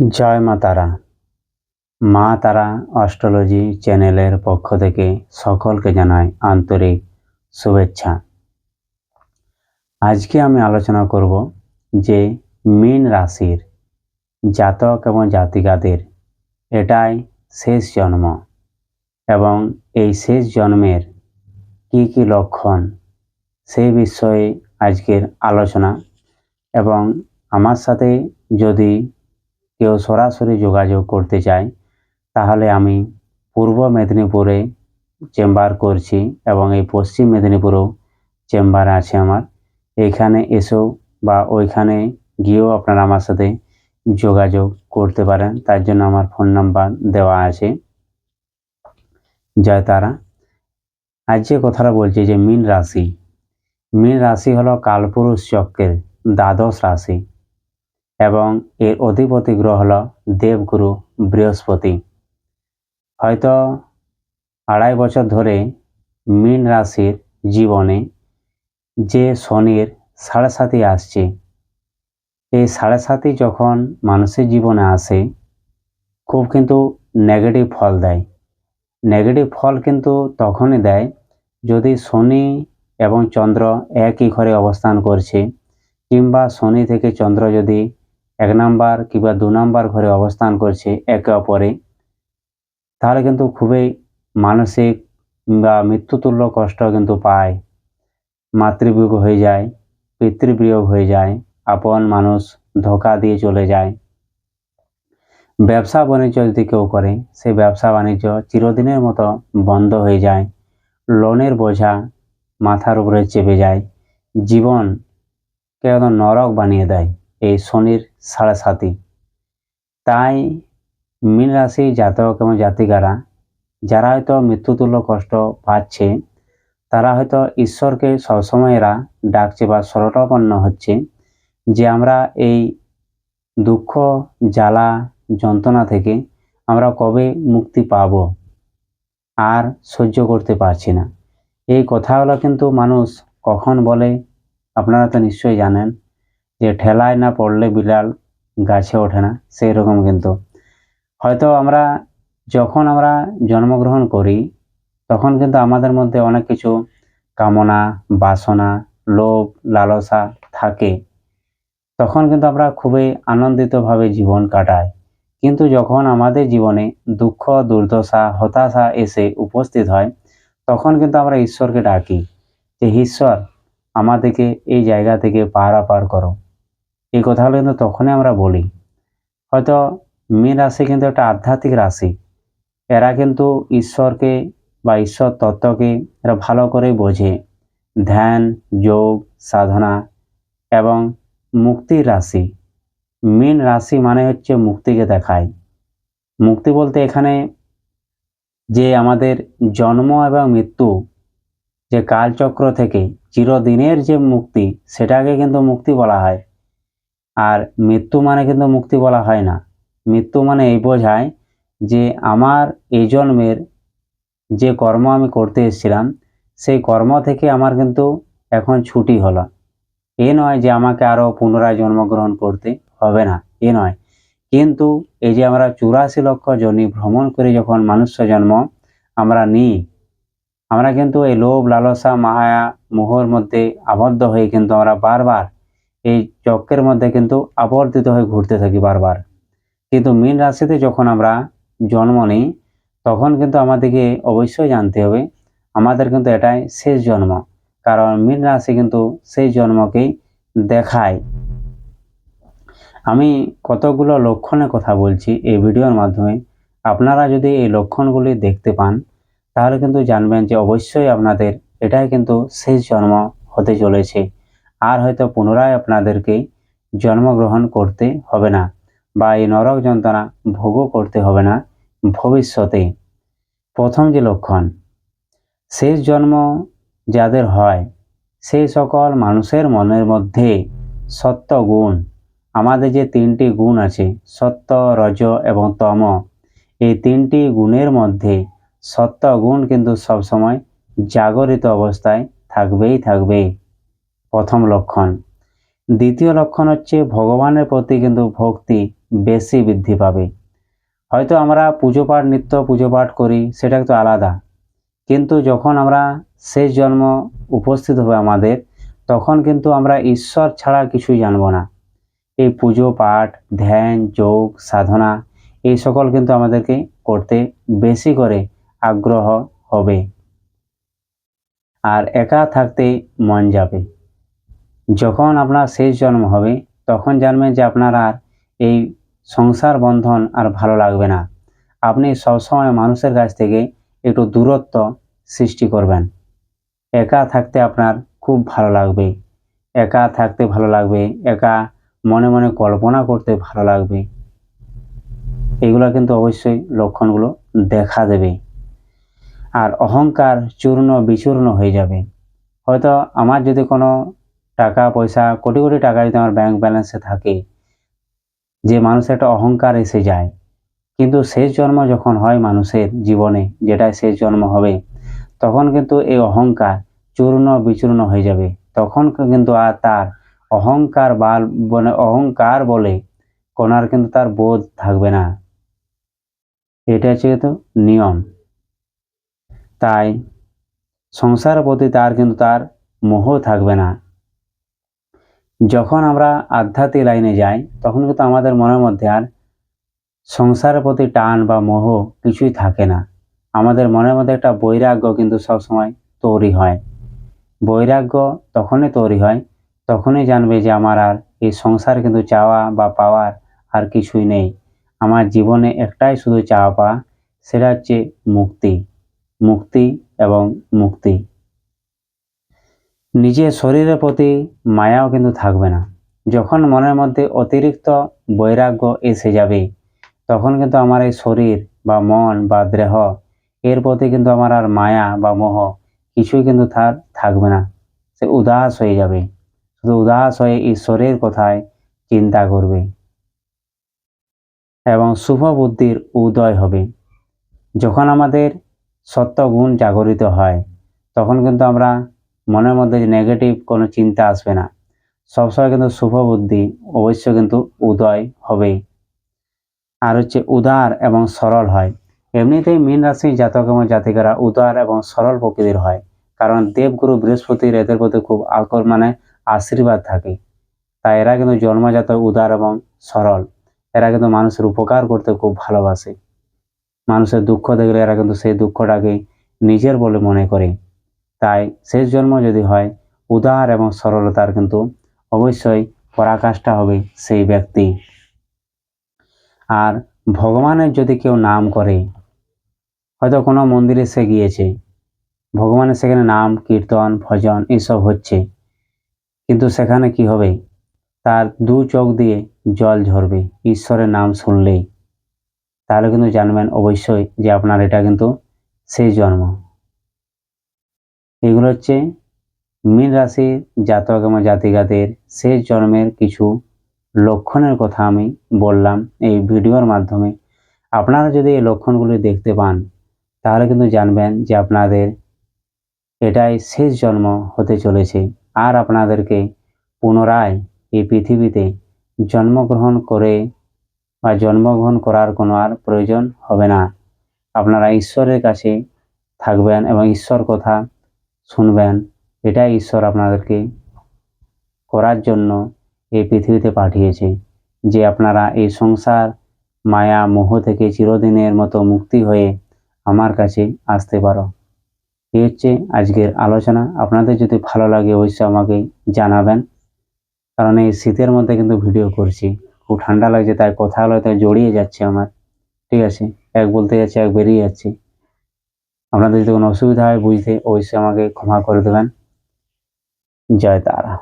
জয় মা তারা। মা তারা অস্ট্রোলজি চ্যানেলের পক্ষ থেকে সকলকে জানাই আন্তরিক শুভেচ্ছা। আজকে আমি আলোচনা করব যে মীন রাশির জাতক এবং জাতিকাদের এটাই শেষ জন্ম এবং এই শেষ জন্মের কি কি লক্ষণ সেই বিষয়ে আজকের আলোচনা এবং আমার সাথে যদি কেউ সরাসরি যোগাযোগ করতে চায়, তাহলে আমি পূর্ব মেদিনীপুরে চেম্বার করছি এবং এই পশ্চিম মেদিনীপুরেও চেম্বার আছে আমার। এখানে এসেও বা ওইখানে গিয়েও আপনারা আমার সাথে যোগাযোগ করতে পারেন। তার জন্য আমার ফোন নাম্বার দেওয়া আছে। জয় তারা। আজ যে কথাটা বলছি যে মীন রাশি মীন রাশি হলো কালপুরুষ চক্রের দ্বাদশ রাশি। এবং এর অধিপতি গ্রহ হল দেবগুরু বৃহস্পতি। হয়তো আড়াই বছর ধরে মীন রাশির জীবনে যে শনির সাড়ে সাথী আসছে, এই সাড়ে সাথী যখন মানুষের জীবনে আসে, খুব কিন্তু নেগেটিভ ফল দেয়। নেগেটিভ ফল কিন্তু তখনই দেয় যদি শনি এবং চন্দ্র একই ঘরে অবস্থান করছে, কিংবা শনি থেকে চন্দ্র যদি এক নাম্বার কিংবা দু নাম্বার ঘরে অবস্থান করছে একে অপরে, তাহলে কিন্তু খুবই মানসিক বা মৃত্যুতুল্য কষ্ট কিন্তু পায়। মাতৃবিয়োগ হয়ে যায়, পিতৃবিয়োগ হয়ে যায়, আপন মানুষ ধোকা দিয়ে চলে যায়। ব্যবসা বাণিজ্য যদি কেউ করে সেই ব্যবসা বাণিজ্য চিরদিনের মতো বন্ধ হয়ে যায়, লোনের বোঝা মাথার উপরে চেপে যায়, জীবন কেউ নরক বানিয়ে দেয়। এই শনির সাড়ে সাতি তাই মীন রাশি জাতক এবং জাতিকারা, যারা হয়তো মৃত্যুতুল্য কষ্ট পাচ্ছে, তারা হয়তো ঈশ্বরকে সবসময় এরা ডাকছে বা স্মরণাপন্ন হচ্ছে যে আমরা এই দুঃখ, জ্বালা, যন্ত্রণা থেকে আমরা কবে মুক্তি পাব আর সহ্য করতে পারছি না। এই কথাগুলো কিন্তু মানুষ কখন বলে, আপনারা তো নিশ্চয়ই জানেন। যে ঠেলায় না পড়লে বিড়াল গাছে ওঠে না সেই রকম কিন্তু। হয়তো আমরা যখন আমরা জন্মগ্রহণ করি, তখন কিন্তু আমাদের মধ্যে অনেক কিছু কামনা, বাসনা, লোভ, লালসা থাকে। তখন কিন্তু আমরা খুবই আনন্দিতভাবে জীবন কাটাই। কিন্তু যখন আমাদের জীবনে দুঃখ, দুর্দশা, হতাশা এসে উপস্থিত হয়, তখন কিন্তু আমরা ঈশ্বরকে ডাকি যে, ঈশ্বর, আমাদেরকে এই জায়গা থেকে পারাপার করো। এই কথাগুলো কিন্তু তখনই আমরা বলি। হয়তো মীন রাশি কিন্তু একটা আধ্যাত্মিক রাশি। এরা কিন্তু ঈশ্বরকে বা ঈশ্বর তত্ত্বকে এরা ভালো করেই বোঝে। ধ্যান, যোগ, সাধনা এবং মুক্তির রাশি। মীন রাশি মানে হচ্ছে মুক্তিকে দেখায়। মুক্তি বলতে এখানে যে আমাদের জন্ম এবং মৃত্যু, যে কালচক্র থেকে চিরদিনের যে মুক্তি, সেটাকে কিন্তু মুক্তি বলা হয়। আর মৃত্যু মানে কিন্তু মুক্তি বলা হয় না। মৃত্যু মানে এই বোঝায় যে আমার এই জন্মের যে কর্ম আমি করতে এসেছিলাম, সেই কর্ম থেকে আমার কিন্তু এখন ছুটি হলো। এ নয় যে আমাকে আরও পুনরায় জন্মগ্রহণ করতে হবে না, এ নয়। কিন্তু এই যে আমরা চুরাশি লক্ষ জনি ভ্রমণ করে যখন মানুষ্য জন্ম আমরা নিই, আমরা কিন্তু এই লোভ, লালসা, মায়া, মোহর মধ্যে আবদ্ধ হয়ে কিন্তু আমরা বারবার এই চক্রের মধ্যে কিন্তু আবর্তিত হয়ে ঘুরতে থাকি বারবার। কিন্তু মীন রাশিতে যখন আমরা জন্ম নিই, তখন কিন্তু আমাদেরকে অবশ্যই জানতে হবে, আমাদের কিন্তু এটাই শেষ জন্ম। কারণ মীন রাশি কিন্তু সেই জন্মকেই দেখায়। আমি কতগুলো লক্ষণের কথা বলছি এই ভিডিওর মাধ্যমে। আপনারা যদি এই লক্ষণগুলি দেখতে পান, তাহলে কিন্তু জানবেন যে অবশ্যই আপনাদের এটাই কিন্তু শেষ জন্ম হতে চলেছে। আর হয়তো পুনরায় আপনাদেরকে জন্মগ্রহণ করতে হবে না বা এই নরক যন্ত্রণা ভোগও করতে হবে না ভবিষ্যতে। প্রথম যে লক্ষণ, শেষ জন্ম যাদের হয় সেই সকল মানুষের মনের মধ্যে সত্য গুণ, আমাদের যে তিনটি গুণ আছে, সত্য, রজ এবং তম, এই তিনটি গুণের মধ্যে সত্য গুণ কিন্তু সবসময় জাগরিত অবস্থায় থাকবেই থাকবে। প্রথম লক্ষণ। দ্বিতীয় লক্ষণ হচ্ছে ভগবানের প্রতি কিন্তু ভক্তি বেশি বৃদ্ধি পাবে। হয়তো আমরা পুজো পাঠ নিত্য পুজো পাঠ করি, সেটা একটু আলাদা। কিন্তু যখন আমরা শেষ জন্ম উপস্থিত হবে আমাদের, তখন কিন্তু আমরা ঈশ্বর ছাড়া কিছুই জানব না। এই পুজো, পাঠ, ধ্যান, যোগ, সাধনা, এই সকল কিন্তু আমাদেরকে করতে বেশি করে আগ্রহ হবে। আর একা থাকতে মন যাবে। যখন আপনার শেষ জন্ম হবে, তখন জানবেন যে আপনার আর এই সংসার বন্ধন আর ভালো লাগবে না। আপনি সবসময় মানুষের কাছ থেকে একটু দূরত্ব সৃষ্টি করবেন। একা থাকতে আপনার খুব ভালো লাগবে। একা থাকতে ভালো লাগবে, একা মনে মনে কল্পনা করতে ভালো লাগবে। এগুলো কিন্তু অবশ্যই লক্ষণগুলো দেখা দেবে। আর অহংকার চূর্ণ বিচূর্ণ হয়ে যাবে। হয়তো আমার যদি কোনো টাকা, পয়সা, কোটি কোটি টাকা যদি আমার ব্যাংক ব্যালেন্সে থাকে, যে মানুষের একটা অহংকার এসে যায়। কিন্তু শেষ জন্ম যখন হয় মানুষের জীবনে যেটা শেষ জন্ম হবে, তখন কিন্তু এই অহংকার চূর্ণ বিচূর্ণ হয়ে যাবে। তখন কিন্তু আর তার অহংকার বাল মানে অহংকার বলে কোনার কিন্তু তার বোধ থাকবে না। এটা হচ্ছে কিন্তু নিয়ম। তাই সংসারের প্রতি তার কিন্তু তার মোহ থাকবে না। যখন আমরা আধ্যাত্মিক লাইনে যাই, তখন কিন্তু আমাদের মনের মধ্যে আর সংসারের প্রতি টান বা মোহ কিছুই থাকে না। আমাদের মনের মধ্যে একটা বৈরাগ্য কিন্তু সবসময় তৈরি হয়। বৈরাগ্য তখনই তৈরি হয়, তখনই জানবে যে আমার আর এই সংসার কিন্তু চাওয়া বা পাওয়ার আর কিছুই নেই। আমার জীবনে একটাই শুধু চাওয়া পাওয়া, সেটা হচ্ছে মুক্তি মুক্তি এবং মুক্তি। নিজের শরীরের প্রতি মায়াও কিন্তু থাকবে না। যখন মনের মধ্যে অতিরিক্ত বৈরাগ্য এসে যাবে, তখন কিন্তু আমার এই শরীর বা মন বা দেহ, এর প্রতি কিন্তু আমার আর মায়া বা মোহ কিছুই কিন্তু তার থাকবে না। সে উদাস হয়ে যাবে। শুধু উদাস হয়ে ঈশ্বরের কথায় চিন্তা করবে এবং শুভ বুদ্ধির উদয় হবে। যখন আমাদের সত্য গুণ জাগরিত হয়, তখন কিন্তু আমরা মনের মধ্যে নেগেটিভ কোনো চিন্তা আসবে না। সবসময় কিন্তু শুভ বুদ্ধি অবশ্য কিন্তু উদয় হবেই। আর হচ্ছে উদার এবং সরল হয়। এমনিতেই মীন রাশি জাতক এবং জাতিকারা উদার এবং সরল প্রকৃতির হয়। কারণ দেবগুরু বৃহস্পতির এদের প্রতি খুব আকর মানে আশীর্বাদ থাকে। তাই এরা কিন্তু জন্মজাত উদার এবং সরল। এরা কিন্তু মানুষের উপকার করতে খুব ভালোবাসে। মানুষের দুঃখ দেখলে এরা কিন্তু সেই দুঃখটাকে নিজের বলে মনে করে। তাই শেষ জন্ম যদি হয়, উদার এবং সরলতার কিন্তু অবশ্যই পরাকাষ্ঠা হবে সেই ব্যক্তি। আর ভগবানের যদি কেউ নাম করে, হয়তো কোনো মন্দিরে সে গিয়েছে, ভগবানের সেখানে নাম, কীর্তন, ভজন এসব হচ্ছে, কিন্তু সেখানে কি হবে? তার দু চোখ দিয়ে জল ঝরবে, ঈশ্বরের নাম শুনলেই। তাহলে কিন্তু জানবেন অবশ্যই যে আপনার এটা কিন্তু সেই জন্ম। এগুলো হচ্ছে মীন রাশির জাতক এবং জাতিকাদের শেষ জন্মের কিছু লক্ষণের কথা আমি বললাম এই ভিডিওর মাধ্যমে। আপনারা যদি এই লক্ষণগুলি দেখতে পান, তাহলে কিন্তু জানবেন যে আপনাদের এটাই শেষ জন্ম হতে চলেছে। আর আপনাদেরকে পুনরায় এই পৃথিবীতে জন্মগ্রহণ করে বা জন্মগ্রহণ করার কোনো আর প্রয়োজন হবে না। আপনারা ঈশ্বরের কাছে থাকবেন এবং ঈশ্বর কথা শুনবেন। এটাই ঈশ্বর আপনাদেরকে করার জন্য এই পৃথিবীতে পাঠিয়েছে, যে আপনারা এই সংসার, মায়া, মোহ থেকে চিরদিনের মতো মুক্তি হয়ে আমার কাছে আসতে পারো। এই হচ্ছে আজকের আলোচনা। আপনাদের যদি ভালো লাগে অবশ্যই আমাকে জানাবেন, কারণ এই শীতের মধ্যে কিন্তু ভিডিও করছি। খুব ঠান্ডা লাগছে, তাই কথা হলো, তাই জড়িয়ে যাচ্ছে আমার। ঠিক আছে, এক বলতে যাচ্ছে, এক বেরিয়ে যাচ্ছে। আপনাদের যদি কোনো অসুবিধা হয় বুঝতে অবশ্যই আমাকে ক্ষমা করে দেবেন। জয় তারা।